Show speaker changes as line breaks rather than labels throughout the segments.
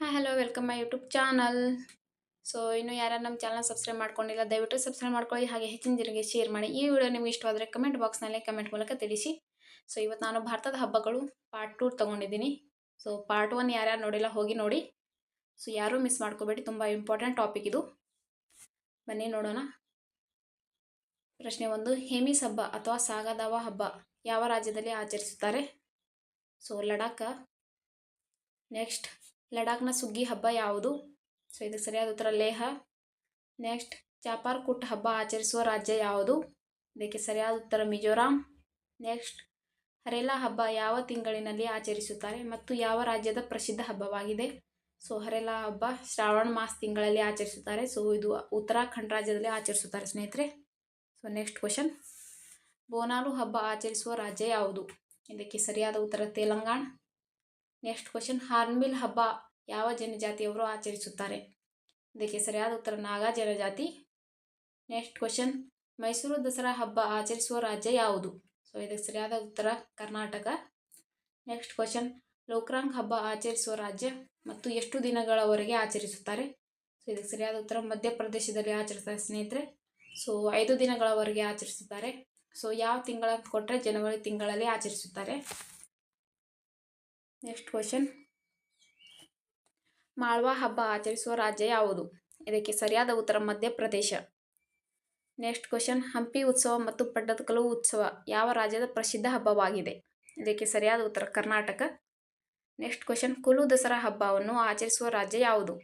Hi hello welcome my YouTube channel so ಇನ್ನು ಯಾರು ನಮ್ಮ ಚಾನಲ್ ಸಬ್ಸ್ಕ್ರೈಬ್ ಮಾಡ್ಕೊಂಡಿಲ್ಲ, ದಯವಿಟ್ಟು ಸಬ್ಸ್ಕ್ರೈಬ್ ಮಾಡ್ಕೊಳ್ಳಿ, ಹಾಗೆ ಹೆಚ್ಚಿನ ಜನರಿಗೆ ಶೇರ್ ಮಾಡಿ. ಈ ವಿಡಿಯೋ ನಿಮಗೆ ಇಷ್ಟವಾದರೆ ಕಮೆಂಟ್ ಬಾಕ್ಸ್ನಲ್ಲಿ ಕಮೆಂಟ್ ಮೂಲಕ ತಿಳಿಸಿ. ಸೊ ಇವತ್ತು ನಾನು ಭಾರತದ ಹಬ್ಬಗಳು ಪಾರ್ಟ್ ಟೂ ತೊಗೊಂಡಿದ್ದೀನಿ. ಸೊ ಪಾರ್ಟ್ ಒನ್ ಯಾರ್ಯಾರು ನೋಡಿಲ್ಲ, ಹೋಗಿ ನೋಡಿ. ಸೊ ಯಾರೂ ಮಿಸ್ ಮಾಡ್ಕೋಬೇಡಿ, ತುಂಬ ಇಂಪಾರ್ಟೆಂಟ್ ಟಾಪಿಕ್ ಇದು. ಬನ್ನಿ ನೋಡೋಣ. ಪ್ರಶ್ನೆ ಒಂದು, ಹೇಮಿಸ್ ಹಬ್ಬ ಅಥವಾ ಸಾಗದಾವ ಹಬ್ಬ ಯಾವ ರಾಜ್ಯದಲ್ಲಿ ಆಚರಿಸುತ್ತಾರೆ? ಸೊ ಲಡಾಖ. ನೆಕ್ಸ್ಟ್ ಲಡಾಖ್ನ ಸುಗ್ಗಿ ಹಬ್ಬ ಯಾವುದು? ಸೊ, ಇದಕ್ಕೆ ಸರಿಯಾದ ಉತ್ತರ ಲೇಹ. ನೆಕ್ಸ್ಟ್ ಚಾಪಾರ್ ಕುಟ್ ಹಬ್ಬ ಆಚರಿಸುವ ರಾಜ್ಯ ಯಾವುದು? ಇದಕ್ಕೆ ಸರಿಯಾದ ಉತ್ತರ ಮಿಜೋರಾಂ. ನೆಕ್ಸ್ಟ್, ಹರೇಲಾ ಹಬ್ಬ ಯಾವ ತಿಂಗಳಿನಲ್ಲಿ ಆಚರಿಸುತ್ತಾರೆ ಮತ್ತು ಯಾವ ರಾಜ್ಯದ ಪ್ರಸಿದ್ಧ ಹಬ್ಬವಾಗಿದೆ? ಸೊ, ಹರೇಲಾ ಹಬ್ಬ ಶ್ರಾವಣ ಮಾಸ ತಿಂಗಳಲ್ಲಿ ಆಚರಿಸುತ್ತಾರೆ. ಸೊ, ಇದು ಉತ್ತರಾಖಂಡ್ ರಾಜ್ಯದಲ್ಲಿ ಆಚರಿಸುತ್ತಾರೆ, ಸ್ನೇಹಿತರೆ. So, next question. ಬೋನಾಲು ಹಬ್ಬ ಆಚರಿಸುವ ರಾಜ್ಯ ಯಾವುದು? ಇದಕ್ಕೆ ಸರಿಯಾದ ಉತ್ತರ ತೆಲಂಗಾಣ. ನೆಕ್ಸ್ಟ್ ಕ್ವಶನ್ ಹಾರ್ನ್ಬಿಲ್ ಹಬ್ಬ ಯಾವ ಜನಜಾತಿಯವರು ಆಚರಿಸುತ್ತಾರೆ? ಇದಕ್ಕೆ ಸರಿಯಾದ ಉತ್ತರ ನಾಗಾ ಜನಜಾತಿ. ನೆಕ್ಸ್ಟ್ ಕ್ವಶನ್ ಮೈಸೂರು ದಸರಾ ಹಬ್ಬ ಆಚರಿಸುವ ರಾಜ್ಯ ಯಾವುದು? ಸೊ ಇದಕ್ಕೆ ಸರಿಯಾದ ಉತ್ತರ ಕರ್ನಾಟಕ. ನೆಕ್ಸ್ಟ್ ಕ್ವಶನ್ ಲೋಕ್ರಾಂಗ್ ಹಬ್ಬ ಆಚರಿಸುವ ರಾಜ್ಯ ಮತ್ತು ಎಷ್ಟು ದಿನಗಳವರೆಗೆ ಆಚರಿಸುತ್ತಾರೆ? ಸೊ ಇದಕ್ಕೆ ಸರಿಯಾದ ಉತ್ತರ ಮಧ್ಯಪ್ರದೇಶದಲ್ಲಿ ಆಚರಿಸ್ತಾರೆ ಸ್ನೇಹಿತರೆ. ಸೊ ಐದು ದಿನಗಳವರೆಗೆ ಆಚರಿಸುತ್ತಾರೆ. ಸೊ ಯಾವ ತಿಂಗಳ ಕೊಟ್ಟರೆ ಜನವರಿ ತಿಂಗಳಲ್ಲಿ ಆಚರಿಸುತ್ತಾರೆ? ನೆಕ್ಸ್ಟ್ ಕ್ವಶನ್ ಮಾಳ್ವಾ ಹಬ್ಬ ಆಚರಿಸುವ ರಾಜ್ಯ ಯಾವುದು? ಇದಕ್ಕೆ ಸರಿಯಾದ ಉತ್ತರ ಮಧ್ಯಪ್ರದೇಶ. ನೆಕ್ಸ್ಟ್ ಕ್ವಶನ್ ಹಂಪಿ ಉತ್ಸವ ಮತ್ತು ಪಡ್ಡದಕಲು ಉತ್ಸವ ಯಾವ ರಾಜ್ಯದ ಪ್ರಸಿದ್ಧ ಹಬ್ಬವಾಗಿದೆ? ಇದಕ್ಕೆ ಸರಿಯಾದ ಉತ್ತರ ಕರ್ನಾಟಕ. ನೆಕ್ಸ್ಟ್ ಕ್ವಶನ್ ಕುಲು ದಸರಾ ಹಬ್ಬವನ್ನು ಆಚರಿಸುವ ರಾಜ್ಯ ಯಾವುದು?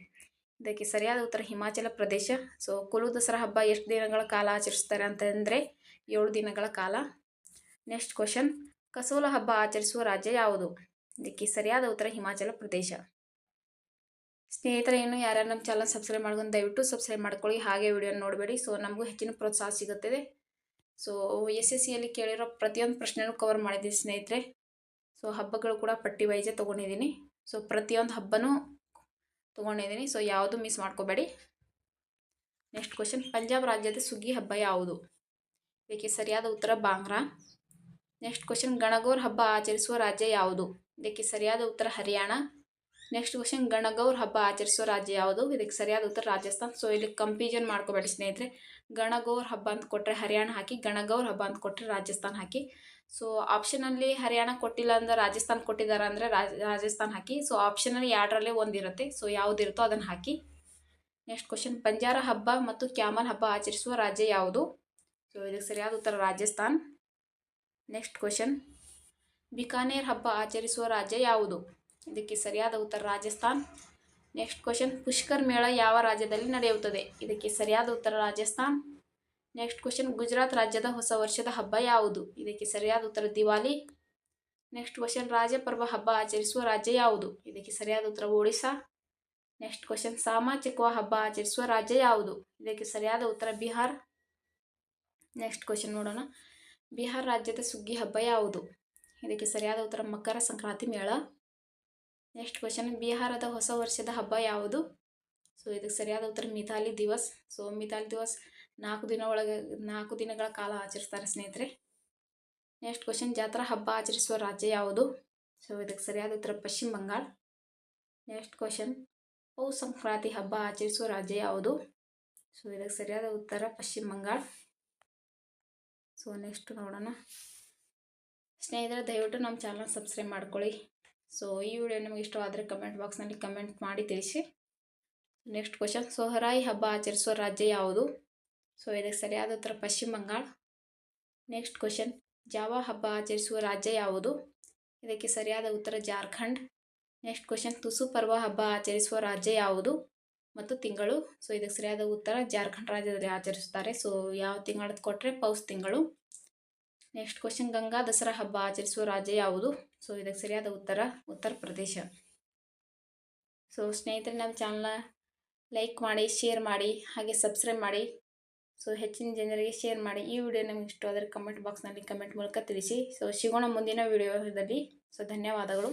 ಇದಕ್ಕೆ ಸರಿಯಾದ ಉತ್ತರ ಹಿಮಾಚಲ ಪ್ರದೇಶ. ಸೊ ಕುಲು ದಸರಾ ಹಬ್ಬ ಎಷ್ಟು ದಿನಗಳ ಕಾಲ ಆಚರಿಸ್ತಾರೆ ಅಂತಂದರೆ ಏಳು ದಿನಗಳ ಕಾಲ. ನೆಕ್ಸ್ಟ್ ಕ್ವಶನ್ ಕಸೋಲ ಹಬ್ಬ ಆಚರಿಸುವ ರಾಜ್ಯ ಯಾವುದು? ಇದಕ್ಕೆ ಸರಿಯಾದ ಉತ್ತರ ಹಿಮಾಚಲ ಪ್ರದೇಶ ಸ್ನೇಹಿತರೆ ಏನು ಯಾರ್ಯಾರು ನಮ್ಮ ಚಾನಲ್ ಸಬ್ಸ್ಕ್ರೈಬ್ ಮಾಡ್ಕೊಂಡು ದಯವಿಟ್ಟು ಸಬ್ಸ್ಕ್ರೈಬ್ ಮಾಡ್ಕೊಳ್ಳಿ ಹಾಗೆ ವಿಡಿಯೋ ನೋಡಬೇಡಿ ಸೊ ನಮಗೂ ಹೆಚ್ಚಿನ ಪ್ರೋತ್ಸಾಹ ಸಿಗುತ್ತದೆ ಸೊ ಎಸ್ ಎಸ್ ಸಿಯಲ್ಲಿ ಕೇಳಿರೋ ಪ್ರತಿಯೊಂದು ಪ್ರಶ್ನೆನೂ ಕವರ್ ಮಾಡಿದ್ದೀನಿ ಸ್ನೇಹಿತರೆ ಸೊ ಹಬ್ಬಗಳು ಕೂಡ ಪಟ್ಟಿ ವೈಜೆ ತೊಗೊಂಡಿದ್ದೀನಿ ಸೊ ಪ್ರತಿಯೊಂದು ಹಬ್ಬನೂ ತೊಗೊಂಡಿದ್ದೀನಿ ಸೊ ಯಾವುದು ಮಿಸ್ ಮಾಡ್ಕೋಬೇಡಿ ನೆಕ್ಸ್ಟ್ ಕ್ವಶನ್ ಪಂಜಾಬ್ ರಾಜ್ಯದ ಸುಗ್ಗಿ ಹಬ್ಬ ಯಾವುದು ಇದಕ್ಕೆ ಸರಿಯಾದ ಉತ್ತರ ಬಾಂಗ್ರಾ ನೆಕ್ಸ್ಟ್ ಕ್ವಶನ್ ಗಣಗೋರ್ ಹಬ್ಬ ಆಚರಿಸುವ ರಾಜ್ಯ ಯಾವುದು ಇದಕ್ಕೆ ಸರಿಯಾದ ಉತ್ತರ ಹರಿಯಾಣ. ನೆಕ್ಸ್ಟ್ ಕ್ವಶನ್ ಗಣಗೌರ್ ಹಬ್ಬ ಆಚರಿಸುವ ರಾಜ್ಯ ಯಾವುದು? ಇದಕ್ಕೆ ಸರಿಯಾದ ಉತ್ತರ ರಾಜಸ್ಥಾನ್. ಸೊ ಇಲ್ಲಿ ಕಂಪ್ಯೂಷನ್ ಮಾಡ್ಕೋಬೇಡಿ ಸ್ನೇಹಿತರೆ. ಗಣಗೌರ್ ಹಬ್ಬ ಅಂತ ಕೊಟ್ಟರೆ ಹರಿಯಾಣ ಹಾಕಿ, ಗಣಗೌರ್ ಹಬ್ಬ ಅಂತ ಕೊಟ್ಟರೆ ರಾಜಸ್ಥಾನ್ ಹಾಕಿ. ಸೊ ಆಪ್ಷನಲ್ಲಿ ಹರಿಯಾಣ ಕೊಟ್ಟಿಲ್ಲ ಅಂದ್ರೆ ರಾಜಸ್ಥಾನ್ ಕೊಟ್ಟಿದ್ದಾರೆ ಅಂದರೆ ರಾಜಸ್ಥಾನ್ ಹಾಕಿ. ಸೊ ಆಪ್ಷನಲ್ಲಿ ಎರಡರಲ್ಲೇ ಒಂದಿರುತ್ತೆ ಸೊ ಯಾವುದಿರುತ್ತೋ ಅದನ್ನು ಹಾಕಿ. ನೆಕ್ಸ್ಟ್ ಕ್ವಶನ್ ಬಂಜಾರ ಹಬ್ಬ ಮತ್ತು ಕ್ಯಾಮಲ್ ಹಬ್ಬ ಆಚರಿಸುವ ರಾಜ್ಯ ಯಾವುದು? ಸೊ ಇದಕ್ಕೆ ಸರಿಯಾದ ಉತ್ತರ ರಾಜಸ್ಥಾನ್. ನೆಕ್ಸ್ಟ್ ಕ್ವಶನ್ ಬಿಕಾನೇರ್ ಹಬ್ಬ ಆಚರಿಸುವ ರಾಜ್ಯ ಯಾವುದು? ಇದಕ್ಕೆ ಸರಿಯಾದ ಉತ್ತರ ರಾಜಸ್ಥಾನ್. ನೆಕ್ಸ್ಟ್ ಕ್ವಶನ್, ಪುಷ್ಕರ್ ಮೇಳ ಯಾವ ರಾಜ್ಯದಲ್ಲಿ ನಡೆಯುತ್ತದೆ? ಇದಕ್ಕೆ ಸರಿಯಾದ ಉತ್ತರ ರಾಜಸ್ಥಾನ್. ನೆಕ್ಸ್ಟ್ ಕ್ವಶನ್, ಗುಜರಾತ್ ರಾಜ್ಯದ ಹೊಸ ವರ್ಷದ ಹಬ್ಬ ಯಾವುದು? ಇದಕ್ಕೆ ಸರಿಯಾದ ಉತ್ತರ ದಿವಾಲಿ. ನೆಕ್ಸ್ಟ್ ಕ್ವಶನ್, ರಾಜಪರ್ವ ಹಬ್ಬ ಆಚರಿಸುವ ರಾಜ್ಯ ಯಾವುದು? ಇದಕ್ಕೆ ಸರಿಯಾದ ಉತ್ತರ ಒಡಿಶಾ ನೆಕ್ಸ್ಟ್ ಕ್ವಶನ್, ಸಾಮಾಜಿಕವ ಹಬ್ಬ ಆಚರಿಸುವ ರಾಜ್ಯ ಯಾವುದು? ಇದಕ್ಕೆ ಸರಿಯಾದ ಉತ್ತರ ಬಿಹಾರ್. ನೆಕ್ಸ್ಟ್ ಕ್ವಶನ್ ನೋಡೋಣ. ಬಿಹಾರ್ ರಾಜ್ಯದ ಸುಗ್ಗಿ ಹಬ್ಬ ಯಾವುದು? ಇದಕ್ಕೆ ಸರಿಯಾದ ಉತ್ತರ ಮಕರ ಸಂಕ್ರಾಂತಿ ಮೇಳ. ನೆಕ್ಸ್ಟ್ ಕ್ವಶನ್ ಬಿಹಾರದ ಹೊಸ ವರ್ಷದ ಹಬ್ಬ ಯಾವುದು? ಸೊ ಇದಕ್ಕೆ ಸರಿಯಾದ ಉತ್ತರ ಮಿಥಾಲಿ ದಿವಸ್. ಸೊ ಮಿಥಾಲಿ ದಿವಸ್ ನಾಲ್ಕು ದಿನ ಒಳಗೆ, ನಾಲ್ಕು ದಿನಗಳ ಕಾಲ ಆಚರಿಸ್ತಾರೆ ಸ್ನೇಹಿತರೆ. ನೆಕ್ಸ್ಟ್ ಕ್ವಶನ್ ಜಾತ್ರಾ ಹಬ್ಬ ಆಚರಿಸುವ ರಾಜ್ಯ ಯಾವುದು? ಸೊ ಇದಕ್ಕೆ ಸರಿಯಾದ ಉತ್ತರ ಪಶ್ಚಿಮ ಬಂಗಾಳ. ನೆಕ್ಸ್ಟ್ ಕ್ವಶನ್ ಪೌ ಸಂಕ್ರಾಂತಿ ಹಬ್ಬ ಆಚರಿಸುವ ರಾಜ್ಯ ಯಾವುದು? ಸೊ ಇದಕ್ಕೆ ಸರಿಯಾದ ಉತ್ತರ ಪಶ್ಚಿಮ ಬಂಗಾಳ. ಸೊ ನೆಕ್ಸ್ಟ್ ನೋಡೋಣ. ಸ್ನೇಹಿತರೆ, ದಯವಿಟ್ಟು ನಮ್ಮ ಚಾನಲ್ ಸಬ್ಸ್ಕ್ರೈಬ್ ಮಾಡ್ಕೊಳ್ಳಿ. ಸೊ ಈ ವಿಡಿಯೋ ನಿಮಗೆ ಇಷ್ಟವಾದರೆ ಕಮೆಂಟ್ ಬಾಕ್ಸ್ನಲ್ಲಿ ಕಮೆಂಟ್ ಮಾಡಿ ತಿಳಿಸಿ. ನೆಕ್ಸ್ಟ್ ಕ್ವಶನ್ ಸೊಹರಾಯಿ ಹಬ್ಬ ಆಚರಿಸುವ ರಾಜ್ಯ ಯಾವುದು? ಸೊ ಇದಕ್ಕೆ ಸರಿಯಾದ ಉತ್ತರ ಪಶ್ಚಿಮ ಬಂಗಾಳ. ನೆಕ್ಸ್ಟ್ ಕ್ವಶನ್ ಜಾವ ಹಬ್ಬ ಆಚರಿಸುವ ರಾಜ್ಯ ಯಾವುದು? ಇದಕ್ಕೆ ಸರಿಯಾದ ಉತ್ತರ ಜಾರ್ಖಂಡ್. ನೆಕ್ಸ್ಟ್ ಕ್ವಶನ್ ತುಸು ಪರ್ವ ಹಬ್ಬ ಆಚರಿಸುವ ರಾಜ್ಯ ಯಾವುದು ಮತ್ತು ತಿಂಗಳು? ಸೊ ಇದಕ್ಕೆ ಸರಿಯಾದ ಉತ್ತರ ಜಾರ್ಖಂಡ್ ರಾಜ್ಯದಲ್ಲಿ ಆಚರಿಸುತ್ತಾರೆ ಸೊ ಯಾವ ತಿಂಗಳದ್ದು ಕೊಟ್ಟರೆ ಪೌಸ್ ತಿಂಗಳು? ನೆಕ್ಸ್ಟ್ ಕ್ವಶನ್ ಗಂಗಾ ದಸರಾ ಹಬ್ಬ ಆಚರಿಸುವ ರಾಜ್ಯ ಯಾವುದು ಸೊ ಇದಕ್ಕೆ ಸರಿಯಾದ ಉತ್ತರ ಉತ್ತರ ಪ್ರದೇಶ. ಸೊ ಸ್ನೇಹಿತರೆ, ನಮ್ಮ ಚಾನಲ್ನ ಲೈಕ್ ಮಾಡಿ ಶೇರ್ ಮಾಡಿ, ಹಾಗೆ ಸಬ್ಸ್ಕ್ರೈಬ್ ಮಾಡಿ. ಸೊ ಹೆಚ್ಚಿನ ಜನರಿಗೆ ಶೇರ್ ಮಾಡಿ. ಈ ವಿಡಿಯೋ ನಿಮಗೆ ಇಷ್ಟವಾದರೆ ಕಮೆಂಟ್ ಬಾಕ್ಸ್ನಲ್ಲಿ ಕಮೆಂಟ್ ಮೂಲಕ ತಿಳಿಸಿ. ಸೊ ಸಿಗೋಣ ಮುಂದಿನ ವಿಡಿಯೋದಲ್ಲಿ ಸೊ ಧನ್ಯವಾದಗಳು.